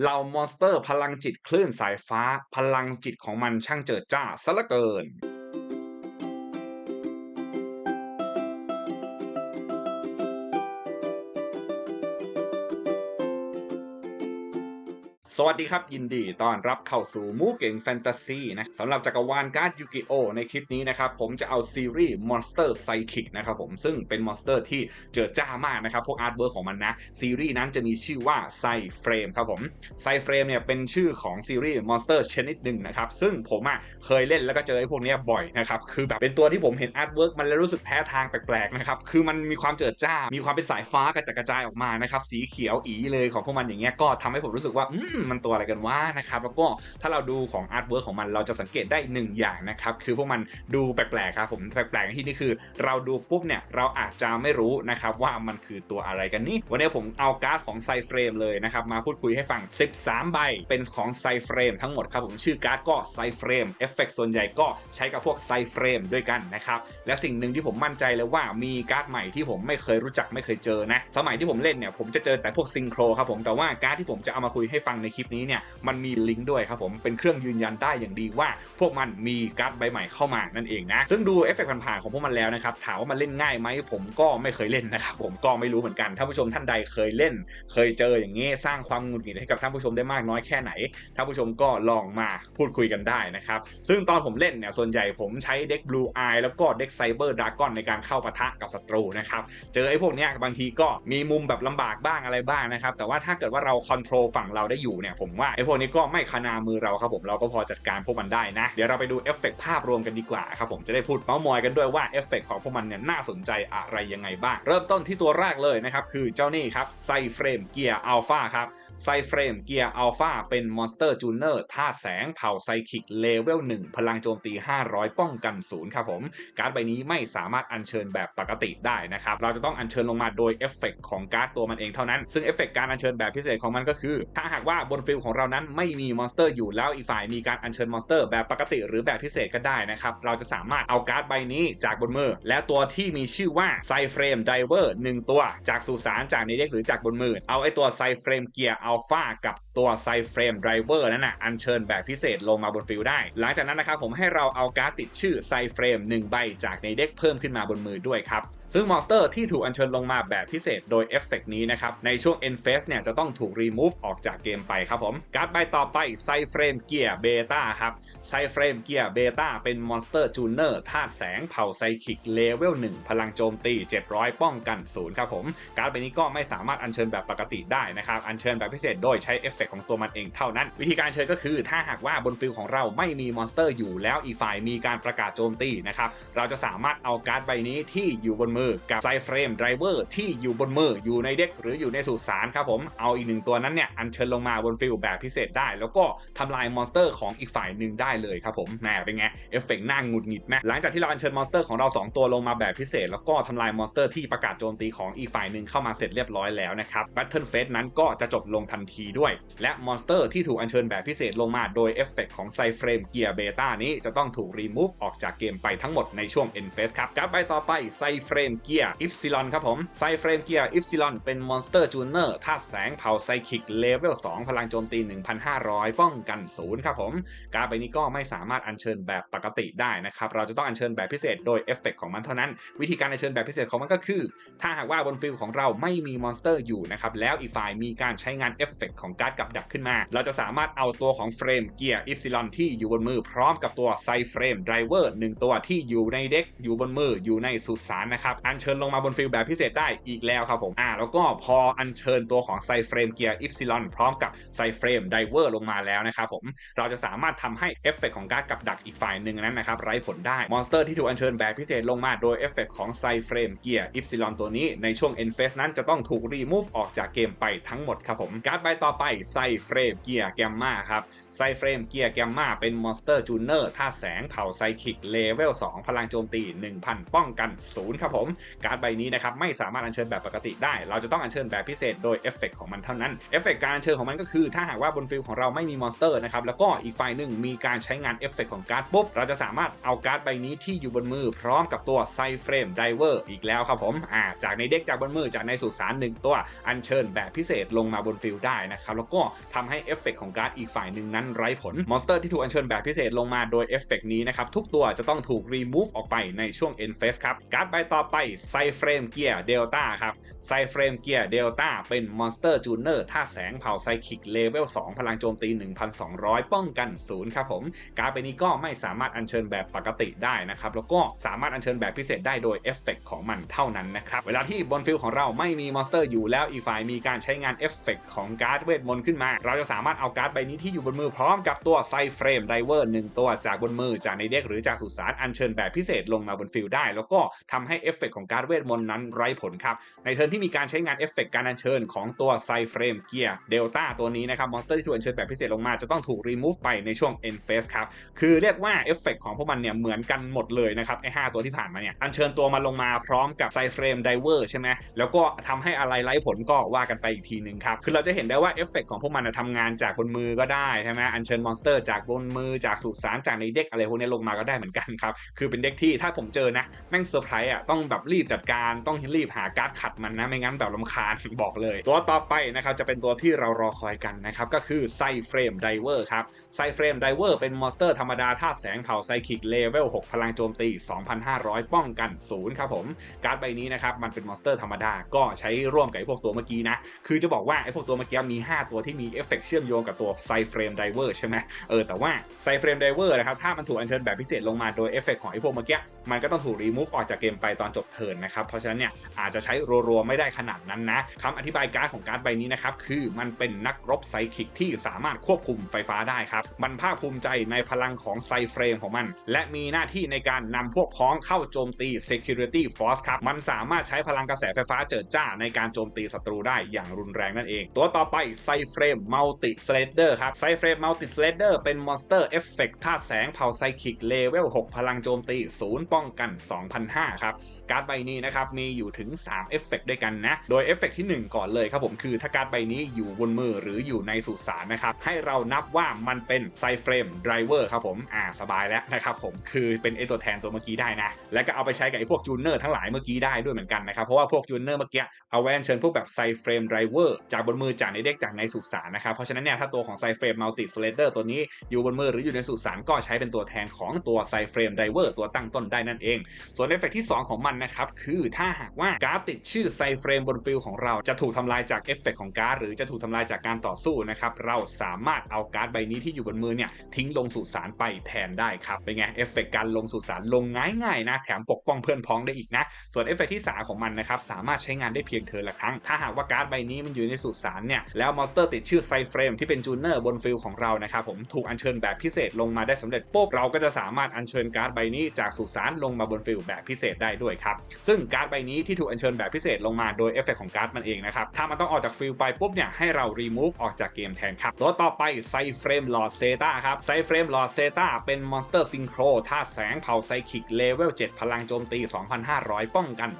เหล่ามอนสเตอร์พลังจิตคลื่นสายฟ้า พลังจิตของมันช่างเจิดจ้าซะเหละเกิน วัสดีครับยินดีต้อนรับเข้าสู่มูเก่งแฟนตาซีนะสำหรับจักรวาลการ์ดยูกิโอในคลิปนี้นะครับ ผมจะเอาซีรีส์ Monster Psychic นะครับผมซึ่งเป็นมอนสเตอร์ที่เจอจ้ามากนะครับ พวกอาร์ตเวิร์ของมันนะ ซีรีส์นั้นจะมีชื่อว่าไซเฟรมครับผมไซเฟรมเนี่ยเป็นชื่อของซีรีส์มอนสเตอร์ชนิดหนึ่งนะครับ ซึ่งผมอะเคยเล่นแล้วก็เจอไอ้พวกนี้บ่อยนะครับ คือแบบเป็นตัวที่ผมเห็นอาร์ตเวิร์กมันแล้วรู้สึกแพ้ทางแปลกๆนะครับคือมันมีความเจิดจ้า มีความเป็นสายฟ้ากระจัดกระจายออกมานะครับสีเขียวอีเลยของพวกมันอย่างเงี้ยก็ทำให้ผมรู้สึกว่าอืมมันตัวอะไรกันวะนะครับแล้วก็ถ้าเราดูของอาร์ตเวิร์กของมันเราจะสังเกตได้หนึ่งอย่างนะครับคือพวกมันดูแปลกๆครับผมแปลกๆที่นี่คือ เราดูปุ๊บเนี่ยเราอาจจะไม่รู้นะครับว่ามันคือตัวอะไรกันนี่วันนี้ผมเอาการ์ดของไซเฟรมเลยนะครับมาพูดคุยให้ฟัง 13 ใบ เป็นของไซเฟรมทั้งหมดครับผมชื่อการ์ดก็ไซเฟรมเอฟเฟกส่วนใหญ่ก็ใช้กับพวกไซเฟรมด้วยกันนะครับและสิ่งหนึ่งที่ผมมั่นใจเลยว่ามีการ์ดใหม่ที่ผมไม่เคยรู้จักไม่เคยเจอนะสมัยที่ผมเล่นเนี่ยผมจะเจอแต่พวกซิงโครครับผมแต่ว่าการ์ดที่ผมจะเอามาคุยให้ฟังในคลิปนี้เนี่ยมันมีลิงก์ด้วยครับผมเป็นเครื่องยืนยันได้อย่างดีว่า พวกมันมีการ์ดใบใหม่เข้ามานั่นเองนะซึ่งดูเอฟเฟกต์ผ่านๆของพวกมันแล้วนะครับถามว่ามันเล่นง่ายไหมผมก็ไม่เคยเล่นนะครับผมก็ไม่รู้เหมือนกันถ้าผู้ชมท่านใดเคยเล่น เคยเจออย่างนี้สร้างความงุดหงิดให้กับท่านผู้ชมได้มากน้อยแค่ไหนท่านผู้ชมก็ลองมาพูดคุยกันได้นะครับซึ่งตอนผมเล่นเนี่ยส่วนใหญ่ผมใช้เด็ก Blue Eye แล้วก็เด็ก Cyber Dragon ในการเข้าปะทะกับศัตรูนะครับเจอไอ้พวกเนี้ยบางทีก็มีมุมแบบลำบากบ้างอะไรบ้างนะครับแต่ว่าถ้าเกิดว่าเราคอนโทรลฝั่งเราได้อยู่เนี่ยผมว่าไอ้พวกนี้ก็ไม่ขนามือเราครับผมเราก็พอจัดการพวกมันได้นะ เดี๋ยวเราไปดูเอฟเฟกภาพรวมกันดีกว่าครับผมจะได้พูดเมาส์มอยกันด้วยว่าเอฟเฟกของพวกมันเนี่ยน่าสนใจอะไรยังไงบ้าง เริ่มต้นที่ตัวแรกเลยนะครับคือเจ้านี่ครับไซเฟรมเกียร์อัลฟาครับไซเฟรมเกียร์อัลฟาเป็นมอนสเตอร์จูเนอร์ธาตุแสงเผ่าไซคิกเลเวล1พลังโจมตี 500 ป้องกันศูนย์ครับผมการ์ดใบนี้ไม่สามารถอัญเชิญแบบปกติได้นะครับเราจะต้องอัญเชิญลงมาโดยเอฟเฟกของการ์ดตัวมันเองเท่านั้นซึ่งเอฟเฟกการอัญเชิญแบบพิเศษของมันก็คือ ถ้าหากว่าบบนฟิลของเรานั้นไม่มีมอนสเตอร์อยู่แล้วอีกฝ่ายมีการอัญเชิญมอนสเตอร์แบบปกติหรือแบบพิเศษก็ได้นะครับเราจะสามารถเอาการ์ดใบนี้จากบนมือ และตัวที่มีชื่อว่าไซเฟรมไดเวอร์หนึ่งตัวจากสุสานจากในเด็กหรือจากบนมือ เอาไอตัวไซเฟรมเกียร์อัลฟากับตัวไซเฟรมไดเวอร์นั้นนะอัญเชิญแบบพิเศษลงมาบนฟิลได้ หลังจากนั้นนะครับผมให้เราเอาการ์ดติดชื่อไซเฟรม1ใบจากในเด็กเพิ่มขึ้นมาบนมือด้วยครับ ซึ่งมอนสเตอร์ที่ถูกอัญเชิญลงมาแบบพิเศษโดยเอฟเฟกนี้นะครับ ในช่วง End Phase เนี่ยจะต้องถูก remove ออกจากเกมไปครับผม การ์ดใบต่อไปไซเฟรมเกียร์เบต้าครับไซเฟรมเกียร์เบต้าเป็นมอนสเตอร์จูเนอร์ธาตุแสงเผ่าไซคิกเลเวล1พลังโจมตี 700 ป้องกันศูนย์ครับผม การ์ดใบนี้ก็ไม่สามารถอัญเชิญแบบปกติได้นะครับ อัญเชิญแบบพิเศษโดยใช้เอฟเฟกของตัวมันเองเท่านั้น วิธีการเชิญก็คือถ้าหากว่าบนฟิลของเราไม่มีมอนสเตอร์อยู่แล้วอีกฝ่ายมีการประกาศโจมตีนะครับเราจะสามารถเอาการ์ดใบนี้ที่อยู่บนมือกับไซเฟรมไดรเวอร์ที่อยู่บนมืออยู่ในเด็กหรืออยู่ในสุสานครับผมเอาอีกหนึ่งตัวนั้นเนี่ยอัญเชิญลงมาบนฟิลแบบพิเศษได้ แล้วก็ทำลายมอนสเตอร์ของอีกฝ่ายหนึ่งได้เลยครับผมแหมเป็นไงเอฟเฟกต์น่าหงุดหงิดไหมหลังจากที่เราอัญเชิญมอนสเตอร์ของเรา 2 ตัวลงมาแบบพิเศษ แล้วก็ทำลายมอนสเตอร์ที่ประกาศโจมตีของอีกฝ่ายหนึ่งเข้ามาเสร็จเรียบร้อยแล้วนะครับแบทเทิลเฟสนั้นก็จะจบลงทันทีด้วย และมอนสเตอร์ที่ถูกอัญเชิญแบบพิเศษลงมาโดยเอฟเฟกต์ของไซเฟรมเกียร์เบต้านี้จะต้องถูกรีมูฟออกจากเกมไปทั้งหมดในช่วง End Phase ครับการ์ดใบต่อไปไซเฟรมเกียร์อิฟซิลอนครับผมไซเฟรมเกียร์อิฟซิลอนเป็นมอนสเตอร์จูเนอร์ธาตุแสงเผาไซคิกเลเวล2พลังโจมตี 1,500 ป้องกันศูนย์ครับผม การ์ดใบนี้ก็ไม่สามารถอัญเชิญแบบปกติได้นะครับ เราจะต้องอัญเชิญแบบพิเศษโดยเอฟเฟกของมันเท่านั้น วิธีการอัญเชิญแบบพิเศษของมันก็คือ ถ้าหากว่าบนฟิลของเราไม่มีมอนสเตอร์อยู่นะครับ แล้วอีกฝ่ายมีการใช้งานเอฟเฟกของการ์ดกับดักขึ้นมา เราจะสามารถเอาตัวของเฟรมเกียร์อิฟซิลอนที่อยู่บนมือพร้อมกับตัวไซเฟรมไดรเวอร์หนึ่งตัวที่อยู่ในเด็กอยู่บนมืออยู่ในสุสานนะครับอัญเชิญลงมาบนฟิลแบบพิเศษได้อีกแล้วครับผมอ่าแล้วก็พออัญเชิญตัวของไซเฟรมเกียร์อิฟซิลอนพร้อมกับไซเฟรมไดเวอร์ลงมาแล้วนะครับผมเราจะสามารถทำให้เอฟเฟกของการ์ดกับดักอีกฝ่ายหนึ่งนั้นนะครับไร้ผลได้มอนสเตอร์ที่ถูกอัญเชิญแบบพิเศษลงมาโดยเอฟเฟกของไซเฟรมเกียร์อิฟซิลอนตัวนี้ในช่วง End Phase นั้นจะต้องถูกรีมูฟออกจากเกมไปทั้งหมดครับผมการ์ดใบต่อไปไซเฟรมเกียร์แกมมาครับไซเฟรมเกียร์แกมมาเป็นมอนสเตอร์จูเนอร์ท่าแสงเผ่าไซคิกเลเวล2พลังโจมตี 1,000 ป้องกันศูนย์ครับผมผม การ์ดใบนี้นะครับไม่สามารถอัญเชิญแบบปกติได้ เราจะต้องอัญเชิญแบบพิเศษโดยเอฟเฟกของมันเท่านั้นเอฟเฟกการอัญเชิญของมันก็คือ ถ้าหากว่าบนฟิลของเราไม่มีมอนสเตอร์นะครับแล้วก็อีกฝ่ายหนึ่งมีการใช้งานเอฟเฟกของการ์ดปุ๊บเราจะสามารถเอาการ์ดใบนี้ที่อยู่บนมือ พร้อมกับตัวไซเฟรมไดเวอร์อีกแล้วครับผมอ่าจากในเด็กจากบนมือจากในสุสานหนึ่งตัวอัญเชิญแบบพิเศษลงมาบนฟิลได้นะครับแล้วก็ทำให้เอฟเฟกของการ์ดอีกฝ่ายหนึ่งนั้นไร้ผลมอนสเตอร์ที่ถูกอัญเชิญแบบพิเศษลงมาโดยเอฟเฟกนี้นะครับทุกตัวจะต้องถูกรีมูฟออกไปในช่วง end phase ครับการ์ดใบต่อไปไซเฟรมเกียร์เดลต้าครับไซเฟรมเกียร์เดลต้าเป็นมอนสเตอร์จูเนอร์ท่าแสงเผาไซคิกเลเวล 2 พลังโจมตี 1,200 ป้องกัน 0 ครับผม การ์ดใบนี้ก็ไม่สามารถอัญเชิญแบบปกติได้นะครับ แล้วก็สามารถอัญเชิญแบบพิเศษได้โดยเอฟเฟกของมันเท่านั้นนะครับ เวลาที่บนฟิลของเราไม่มีมอนสเตอร์อยู่แล้วอีกฝ่ายมีการใช้งานเอฟเฟกของการ์ดเวทมนต์ขึ้นมา เราจะสามารถเอาการ์ดใบนี้ที่อยู่บนมือพร้อมกับตัวไซเฟรมไดเวอร์หนึ่งตัวจากบนมือจากในเด็กหรือจากสุสานอัญเชิญแบบพิเศษลงมาบนฟิลได้ แล้วก็ทำให้เอฟเฟกของการเวทมนต์นั้นไร้ผลครับ ในเทิร์นที่มีการใช้งานเอฟเฟกการอัญเชิญของตัวไซเฟรมเกียร์เดลต้าตัวนี้นะครับมอนสเตอร์ที่ถูกอัญเชิญแบบพิเศษลงมาจะต้องถูกรีมูฟไปในช่วง end phase ครับ คือเรียกว่าเอฟเฟกของพวกมันเนี่ยเหมือนกันหมดเลยนะครับไอ้5ตัวที่ผ่านมาเนี่ยอัญเชิญตัวมาลงมาพร้อมกับไซเฟรมไดเวอร์ใช่ไหมแล้วก็ทำให้อะไรไร้ผลก็ว่ากันไปอีกทีหนึ่งครับคือเราจะเห็นได้ว่าเอฟเฟกของพวกมันนะทำงานจากบนมือก็ได้ใช่ไหมอัญเชิญมอนสเตอร์จากบนมือจากสุสานจากในเด็กอะไรพวกนี้ลงมาก็ได้เหมือนกันครับคือเป็นเด็กที่ถ้าผมเจอนะแม่งเซอร์ไพรส์อะต้องแบบรีบจัดการต้องรีบหาการ์ดขัดมันนะไม่งั้นแบบลำคาญบอกเลย ตัวต่อไปนะครับจะเป็นตัวที่เรารอคอยกันนะครับก็คือไซเฟรมไดเวอร์ครับไซเฟรมไดเวอร์เป็นมอนสเตอร์ธรรมดาธาตุแสงเผาไซคิกเลเวล6พลังโจมตี 2,500 ป้องกัน0ครับผมการ์ดใบนี้นะครับมันเป็นมอนสเตอร์ธรรมดาก็ใช้ร่วมกับไอพวกตัวเมื่อกี้นะคือจะบอกว่าไอ้พวกตัวเมื่อกี้มี 5 ตัวที่มีเอฟเฟกเชื่อมโยงกับตัวไซเฟรมไดเวอร์ใช่ไหมเออแต่ว่าไซเฟรมไดเวอร์นะครับถ้ามันถูกอัญเชิญแบบพิเศษลงมาโดยเอฟเฟกของไอ้พวกเมื่อกี้มันก็ต้องถูกรีมูฟออกจากเกมไปตอนจบเทินนะครับ เพราะฉะนั้นเนี่ยอาจจะใช้รัวๆไม่ได้ขนาดนั้นนะคำอธิบายการ์ดของการ์ดใบนี้นะครับคือมันเป็นนักรบไซคิกที่สามารถควบคุมไฟฟ้าได้ครับ มันภาคภูมิใจในพลังของไซเฟรมของมัน และมีหน้าที่ในการนำพวกพ้องเข้าโจมตี Security Force ครับ มันสามารถใช้พลังกระแสไฟฟ้าเจิดจ้าในการโจมตีศัตรูได้อย่างรุนแรงนั่นเอง ตัวต่อไปไซเฟรมมัลติสเลเดอร์ครับไซเฟรมมัลติสเลเดอร์เป็นมอนสเตอร์เอฟเฟกต์ธาตุแสงเผาไซคิกเลเวล 6 พลังโจมตี 0 ป้องกัน 2,005 ครับการ์ดใบนี้นะครับมีอยู่ถึง3เอฟเฟกต์ด้วยกันนะโดยเอฟเฟกต์ที่ 1 ก่อนเลยครับผมคือถ้าการ์ดใบนี้อยู่บนมือหรืออยู่ในสุสานนะครับให้เรานับว่ามันเป็นไซเฟรมไดรเวอร์ครับผมอ่าสบายแล้วนะครับผมคือเป็นไอตัวแทนตัวเมื่อกี้ได้นะ แล้วก็เอาไปใช้กับไอพวกจูเนอร์ทั้งหลายเมื่อกี้ได้ด้วยเหมือนกันนะครับเพราะว่าพวกจูเนอร์เมื่อกี้เอาไว้เชิญพวกแบบไซเฟรมไดรเวอร์จากบนมือจากในเด็กจากในสุสานนะครับเพราะฉะนั้นเนี่ยถ้าตัวของไซเฟรมมัลติสเลเดอร์ตัวนี้อยู่บนมือหรืออยู่ในสุสานก็ใช้เป็นตัวแทนของตัวไซเฟรมไดเวอร์ตัวตั้งต้นได้นั่นเอง ส่วนเอฟเฟกที่ 2 ของมันนะครับ คือถ้าหากว่าการ์ดติดชื่อไซเฟรมบนฟิลของเราจะถูกทำลายจากเอฟเฟกของการ์ดหรือจะถูกทำลายจากการต่อสู้นะครับ เราสามารถเอาการ์ดใบนี้ที่อยู่บนมือเนี่ยทิ้งลงสุสานไปแทนได้ครับ เป็นไงเอฟเฟกการลงสุสานลงง่ายๆนะ แถมปกป้องเพื่อนพ้องได้อีกนะ ส่วนเอฟเฟกที่3ของมันนะครับสามารถใช้งานได้เพียงเธอละครั้ง ถ้าหากว่าการ์ดใบนี้มันอยู่ในสุสานเนี่ยแล้วมอสเตอร์ติดชื่อไซเฟรมที่เป็นจูเนอร์บนฟิลของเรานะครับผมถูกอัญเชิญแบบพิเศษลงมาได้สำเร็จปุ๊บเราก็จะสามารถอัญเชิญการ์ดใบนี้จากสุสานลงมาบนฟิลแบบพิเศษได้ด้วยครับซึ่งการ์ดใบนี้ที่ถูกอัญเชิญแบบพิเศษลงมาโดยเอฟเฟกของการ์ดมันเองนะครับ ถ้ามันต้องออกจากฟิลไปปุ๊บเนี่ยให้เรา remove ออกจากเกมแทนครับตัวต่อไปไซเฟรมลอดเซตาครับไซเฟรมลอดเซตาเป็นมอนสเตอร์ซิงโครธาตุแสงเผาไซคิกเลเวล7พลังโจมตี 2,500 ป้องกัน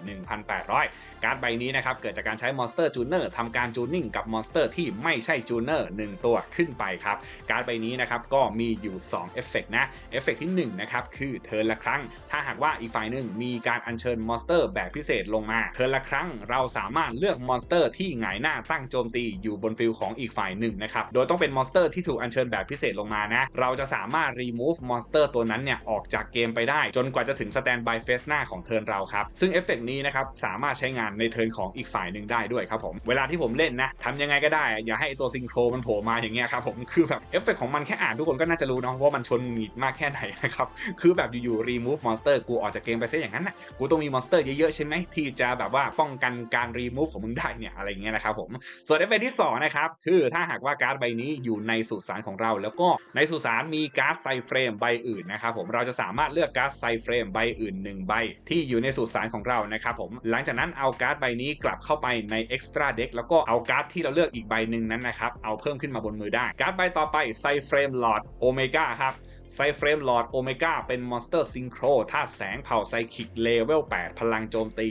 1,800 การ์ดใบนี้นะครับเกิดจากการใช้มอนสเตอร์จูเนอร์ทำการจูนิ่งกับมอนสเตอร์ที่ไม่ใช่จูเนอร์1ตัวขึ้นไปครับ การ์ดใบนี้นะครับก็มีอยู่2เอฟเฟกนะเอฟเฟกที่1นะครับคือเทิร์นละครั้ง ถ้าหากว่าอีกฝ่ายหนึ่งมีการอัญเชิญมอนสเตอร์แบบพิเศษลงมาเทิร์นละครั้งเราสามารถเลือกมอนสเตอร์ที่หงายหน้าตั้งโจมตีอยู่บนฟิลของอีกฝ่ายหนึ่งนะครับ โดยต้องเป็นมอนสเตอร์ที่ถูกอัญเชิญแบบพิเศษลงมานะ เราจะสามารถ remove มอนสเตอร์ตัวนั้นเนี่ยออกจากเกมไปได้ จนกว่าจะถึงสแตนบายเฟสหน้าของเทิร์นเราครับ ซึ่งเอฟเฟกนี้นะครับสามารถใช้งานในเทิร์นของอีกฝ่ายหนึ่งได้ด้วยครับผม เวลาที่ผมเล่นนะทำยังไงก็ได้ อย่าให้ตัวซิงโครมันโผล่มาอย่างเงี้ยครับผมคือแบบเอฟเฟกของมันแค่อ่านทุกคนก็น่าจะรู้เนาะว่ามันชนหงิดมากแค่ไหนนะครับคือแบบอยู่ๆ remove monster กูออกจากเกมไปซะอย่างนั้นนะกูต้องมีมอนสเตอร์เยอะๆใช่ไหมที่จะแบบว่าป้องกันการ remove ของมึงได้เนี่ยอะไรเงี้ยนะครับผมส่วนเอฟเฟกที่2นะครับคือถ้าหากว่าการ์ดใบนี้อยู่ในสุสานของเรา แล้วก็ในสุสานมีการ์ดไซเฟรมใบอื่นนะครับผมเราจะสามารถเลือกการ์ดไซเฟรมใบอื่น1ใบที่อยู่ในสุสานของเรานะครับผมหลังจากนั้นเอาการ์ดใบนี้กลับเข้าไปใน extra deck แล้วก็เอาการ์ดที่เราเลือกอีกใบหนึ่งนั้นนะครับเอาเพิ่มขึ้นมาบนมือได้การ์ดใบต่อไปไซเฟรมลอดโอเมก้าครับ ไซเฟรมหลอดโอเมก้าเป็นมอนสเตอร์ซิงโครธาตุแสงเผ่าไซคิกเลเวล 8 พลังโจมตี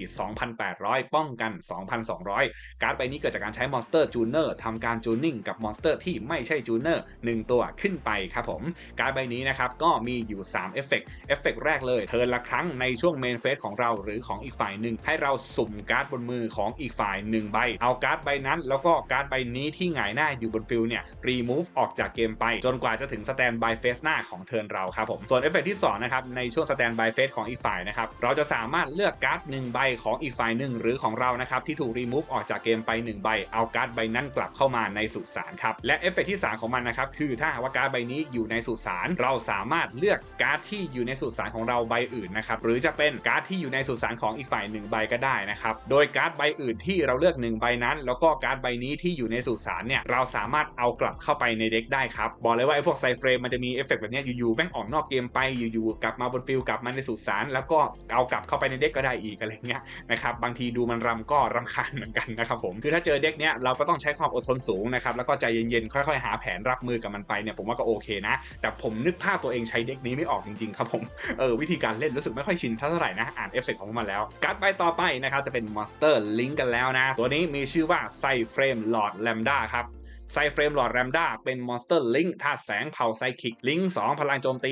2,800 ป้องกัน 2,200 การ์ดใบนี้เกิดจากการใช้มอนสเตอร์จูเนอร์ทำการจูนนิ่งกับมอนสเตอร์ที่ไม่ใช่จูเนอร์1ตัวขึ้นไปครับผม การ์ดใบนี้นะครับก็มีอยู่3เอฟเฟกต์เอฟเฟกต์แรกเลยเทิร์นละครั้งในช่วงเมนเฟสของเราหรือของอีกฝ่ายหนึ่งให้เราสุ่มการ์ดบนมือของอีกฝ่ายหนึ่งใบเอาการ์ดใบนั้น แล้วก็การ์ดใบนี้ที่หงายหน้าอยู่บนฟิลเนี่ยรีมูฟออกจากเกมไปจนกว่าจะถึงสแตนบายเฟสหน้าของเทิร์นเราครับผมส่วนเอฟเฟกต์ที่2นะครับในช่วงสแตนบายเฟสของอีกฝ่ายนะครับเราจะสามารถเลือกการ์ดหนึ่งใบของอีกฝ่ายหนึ่งหรือของเรานะครับที่ถูกรีมูฟออกจากเกมไป1ใบเอาการ์ดใบนั้นกลับเข้ามาในสุสานครับและเอฟเฟกต์ที่ 3 ของมันนะครับคือถ้าหากว่าการ์ดใบนี้อยู่ในสุสานเราสามารถเลือกการ์ดที่อยู่ในสุสานของเราใบอื่นนะครับหรือจะเป็นการ์ดที่อยู่ในสุสานของอีกฝ่ายหนึ่งใบก็ได้นะครับโดยการ์ดใบอื่นที่เราเลือกหนึ่งใบนั้น แล้วก็การ์ดใบนี้ที่อยู่ในสุสานเนี่ยเราสามารถเอากลับเข้าไปในเด็กได้ครับบอกเลยว่าไอ้พวกไซเฟรมมันจะมีเอฟเฟกแบบนี้ยอยู่ๆแม่งออกนอกเกมไปอยู่ๆกลับมาบนฟิลกลับมาในสุสานแล้วก็เอากลับเข้าไปในเด็กก็ได้อีกอะไรเงี้ยนะครับบางทีดูมันรำก็รำคาญเหมือนกันนะครับผมคือถ้าเจอเด็กเนี้ยเราก็ต้องใช้ความอดทนสูงนะครับแล้วก็ใจเย็นๆค่อยๆหาแผนรับมือกับมันไปเนี่ยผมว่าก็โอเคนะ แต่ผมนึกภาพตัวเองใช้เด็กนี้ไม่ออกจริงๆครับผมเออวิธีการเล่นรู้สึกไม่ค่อยชินเท่าไหร่นะอ่านเอฟเฟกต์ของมันแล้วการ์ดใบต่อไปนะครับจะเป็นมอนสเตอร์ลิงกันแล้วนะ ตัวนี้มีชื่อว่าไซเฟรมหลอดแลมด้าครับ ไซเฟรมหลอดแรมด้าเป็นมอนสเตอร์ลิงธาตุแสงเผาไซคิกลิง2พลังโจมตี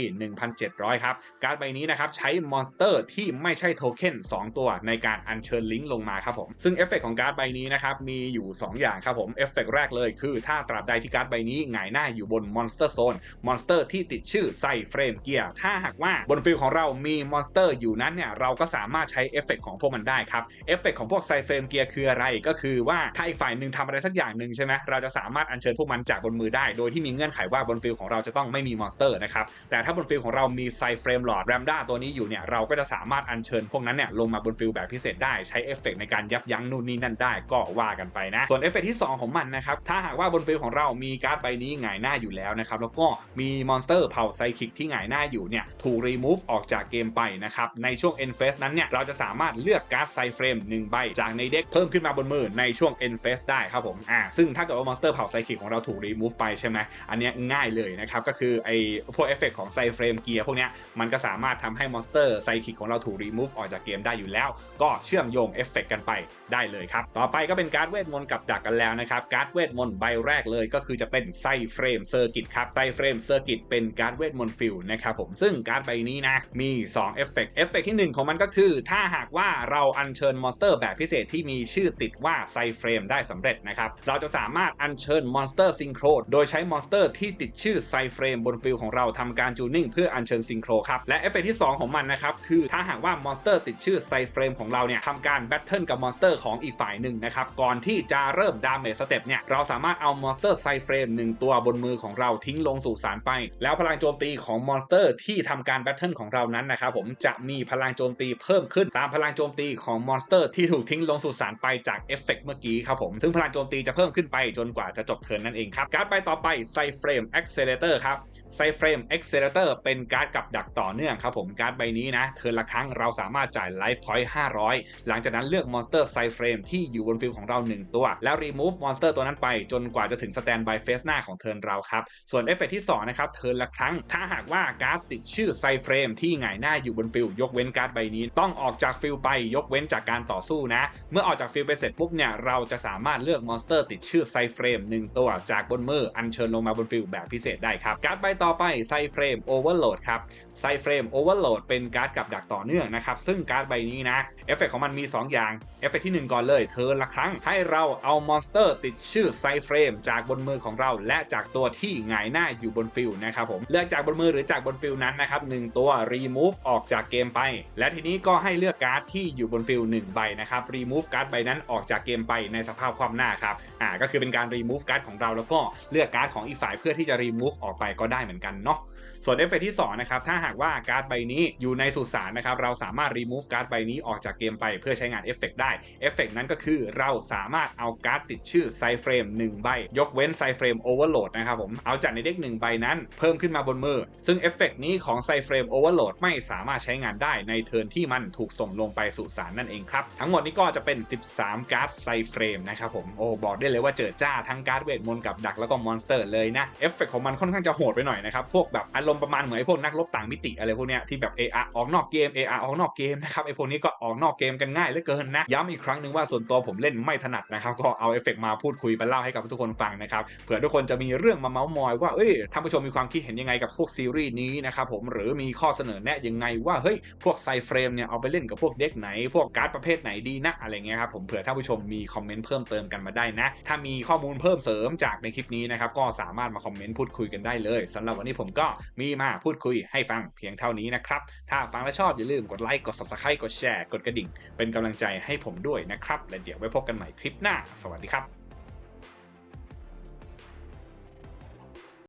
1,700 ครับ การ์ดใบนี้นะครับใช้มอนสเตอร์ที่ไม่ใช่โทเค็น2 ตัวในการอัญเชิญลิงลงมาครับผม ซึ่งเอฟเฟกของการ์ดใบนี้นะครับมีอยู่ 2 อย่างครับผมเอฟเฟกแรกเลยคือ ถ้าตราบใดที่การ์ดใบนี้หงายหน้าอยู่บนมอนสเตอร์โซนมอนสเตอร์ที่ติดชื่อไซเฟรมเกียร์ถ้าหากว่าบนฟิลของเรามีมอนสเตอร์อยู่นั้นเนี่ยเราก็สามารถใช้เอฟเฟกของพวกมันได้ครับเอฟเฟกของพวกไซเฟรมเกียร์คืออะไรก็คือว่าถ้าอีกฝ่ายหนึ่งทำอะไรสักอย่างหนึ่งใช่ไหมเราจะสามารถอัญเชิญพวกมันจากบนมือได้ โดยที่มีเงื่อนไขว่าบนฟิลของเราจะต้องไม่มีมอนสเตอร์นะครับ แต่ถ้าบนฟิลของเรามีไซเฟรมหลอดแรมด้าตัวนี้อยู่เนี่ย เราก็จะสามารถอัญเชิญพวกนั้นเนี่ยลงมาบนฟิลแบบพิเศษได้ ใช้เอฟเฟกในการยับยั้งนู่นนี่นั่นได้ก็ว่ากันไปนะ ส่วนเอฟเฟกที่ 2 ของมันนะครับ ถ้าหากว่าบนฟิลของเรามีการ์ดใบนี้หงายหน้าอยู่แล้วนะครับ แล้วก็มีมอนสเตอร์เผ่าไซคิกที่หงายหน้าอยู่เนี่ย ถูกรีมูฟออกจากเกมไปนะครับ ในช่วง end phase นั้นเนี่ย เราจะสามารถเลือกการ์ดไซเฟรม1ใบจากในเด็กเพิ่มขึ้นมาบนมือในช่วง end phase ได้ครับผม อ่า ซึ่งถ้าเกิดว่ามอนสเตอร์เผ่าไซคิกของเราถูกรีมูฟไปใช่ไหมอันนี้ง่ายเลยนะครับก็คือไอพวกเอฟเฟกของไซเฟรมเกียร์พวกนี้มันก็สามารถทำให้มอนสเตอร์ไซคิกของเราถูกรีมูฟออกจากเกมได้อยู่แล้ว ก็เชื่อมโยงเอฟเฟกกันไปได้เลยครับ ต่อไปก็เป็นการ์ดเวทมนต์กับดักกันแล้วนะครับ การ์ดเวทมนต์ใบแรกเลยก็คือจะเป็นไซเฟรมเซอร์กิตครับไซเฟรมเซอร์กิตเป็นการ์ดเวทมนต์ฟิลนะครับผมซึ่งการ์ดใบนี้นะมี2เอฟเฟกเอฟเฟกที่ 1 ของมันก็คือ ถ้าหากว่าเราอัญเชิญมอนสเตอร์แบบพิเศษที่มีชื่อติดว่าไซเฟรมได้สำเร็จนะครับเราจะสามารถอัญเชิญมอนสเตอร์ซิงโครโดยใช้มอนสเตอร์ที่ติดชื่อไซเฟรมบนฟิลของเราทำการจูนิ่งเพื่ออัญเชิญซิงโครครับและเอฟเฟกที่ 2 ของมันนะครับคือถ้าหากว่ามอนสเตอร์ติดชื่อไซเฟรมของเราเนี่ยทำการแบทเทิลกับมอนสเตอร์ของอีกฝ่ายหนึ่งนะครับก่อนที่จะเริ่มดาเมจสเต็ปเนี่ยเราสามารถเอามอนสเตอร์ไซเฟรมหนึ่งตัวบนมือของเราทิ้งลงสู่สารไป แล้วพลังโจมตีของมอนสเตอร์ที่ทำการแบทเทิลของเรานั้นนะครับผมจะมีพลังโจมตีเพิ่มขึ้นตามพลังโจมตีของมอนสเตอร์ที่ถูกทิ้งลงสู่สารไปจากเอฟเฟกเมื่อกี้ครับผมซึ่งพลังโจมตีจะเพิ่มขึ้นไปจนกว่าจะจบเทิร์นนั่นเองครับ การ์ดไปต่อไปไซเฟรมแอ็กเซเลเตอร์ครับไซเฟรม Accelerator เป็นการ์ดกับดักต่อเนื่องครับผมการ์ดใบนี้นะเทิร์นละครั้งเราสามารถจ่ายไลฟ์พอยต์500 หลังจากนั้นเลือกมอนสเตอร์ไซเฟรมที่อยู่บนฟิลของเรา 1 ตัว แล้วรีมูฟมอนสเตอร์ตัวนั้นไป จนกว่าจะถึงสแตนบายเฟสหน้าของเทิร์นเราครับส่วนเอฟเฟกที่2นะครับเทิร์นละครั้ง ถ้าหากว่าการ์ดติดชื่อไซเฟรมที่หงายหน้าอยู่บนฟิลยกเว้นการ์ดใบนี้ ต้องออกจากฟิลไปยกเว้นจากการต่อสู้นะ เมื่อออกจากฟิลไปเสร็จปุ๊บเนี่ยเราจะสามารถเลือกมอนสเตอร์ติดชื่อไซเฟรม1ตัวจากบนมืออัญเชิญลงมาบนฟิลแบบพิเศษได้ครับ การ์ดใบต่อไปไซเฟรมโอเวอร์โหลดครับไซเฟรมโอเวอร์โหลดเป็นการ์ดกับดักต่อเนื่องนะครับ ซึ่งการ์ดใบนี้นะเอฟเฟกของมันมี 2 อย่างเอฟเฟกที่ 1 ก่อนเลยเทิร์นละครั้ง ให้เราเอามอนสเตอร์ติดชื่อไซเฟรมจากบนมือของเราและจากตัวที่หงายหน้าอยู่บนฟิลนะครับผมเลือกจากบนมือหรือจากบนฟิลนั้นนะครับหนึ่งตัวรีมูฟออกจากเกมไป และทีนี้ก็ให้เลือกการ์ดที่อยู่บนฟิล1ใบนะครับรีมูฟการ์ดใบนั้นออกจากเกมไปในสภาพความหน้าครับอ่าก็คือเป็นการรีมูฟการ์ดของเราแล้วก็เลือกการ์ดของอีกฝ่ายเพื่อที่จะรีมูฟออกไปก็ได้เหมือนกันเนาะส่วนเอฟเฟกที่2นะครับถ้าหากว่าการ์ดใบนี้อยู่ในสุสานนะครับเราสามารถรีมูฟการ์ดใบนี้ออกจากเกมไปเพื่อใช้งานเอฟเฟกได้เอฟเฟกนั้นก็คือเราสามารถเอาการ์ดติดชื่อไซเฟรม1ใบ ยกเว้นไซเฟรมโอเวอร์โหลดนะครับผมเอาจากในเด็ก1ใบนั้นเพิ่มขึ้นมาบนมือ ซึ่งเอฟเฟกนี้ของไซเฟรมโอเวอร์โหลดไม่สามารถใช้งานได้ในเทิร์นที่มันถูกส่งลงไปสุสานนั่นเองครับทั้งหมดนี้ก็จะเป็น 13 การ์ดไซเฟรมนะครับผมโอ้บอกได้เลยว่าเจอจ้าทั้งการดเวทมนต์กับดักแล้วก็มอนสเตอร์เลยนะเอฟเฟกของมันค่อนข้างจะโหดไปหน่อยนะครับพวกแบบอารมณ์ประมาณเหมือนไอ้พวกนักรบต่างมิติอะไรพวกเนี้ยที่แบบ AR อออกนอกเกม AR อออกนอกเกมนะครับไอ้พวกนี้ก็ออกนอกเกมกันง่ายเหลือเกินนะย้ำอีกครั้งหนึ่งว่าส่วนตัวผมเล่นไม่ถนัดนะครับก็เอาเอฟเฟกมาพูดคุยไปเล่าให้กับทุกคนฟังนะครับเผื่อทุกคนจะมีเรื่องมาเมาส์มอยว่าเอ้ยท่านผู้ชมมีความคิดเห็นยังไงกับพวกซีรีส์นี้นะครับผมหรือมีข้อเสนอแนะยังไงว่าเฮ้ยพวกไซเฟรมเนี่ยเอาไปเล่นกับพวกเด็กไหน พวกการ์ดประเภทไหนดีนะอะไรเงี้ยครับผมเผื่อท่านผู้ชมมีคอมเมนต์เพิ่มเติมกันมาได้นะถ้ามีข้อมูลเพิ่มเสริมจากในคลิปนี้นะครับ ก็สามารถมาคอมเมนต์พูดคุยกันได้เลยสำหรับวันนี้ผมก็มีมาพูดคุยให้ฟังเพียงเท่านี้นะครับ ถ้าฟังแล้วชอบอย่าลืมกดไลค์กด subscribe กดแชร์กดกระดิ่ง เป็นกำลังใจให้ผมด้วยนะครับ และเดี๋ยวไว้พบกันใหม่คลิปหน้า สวัสดีครับ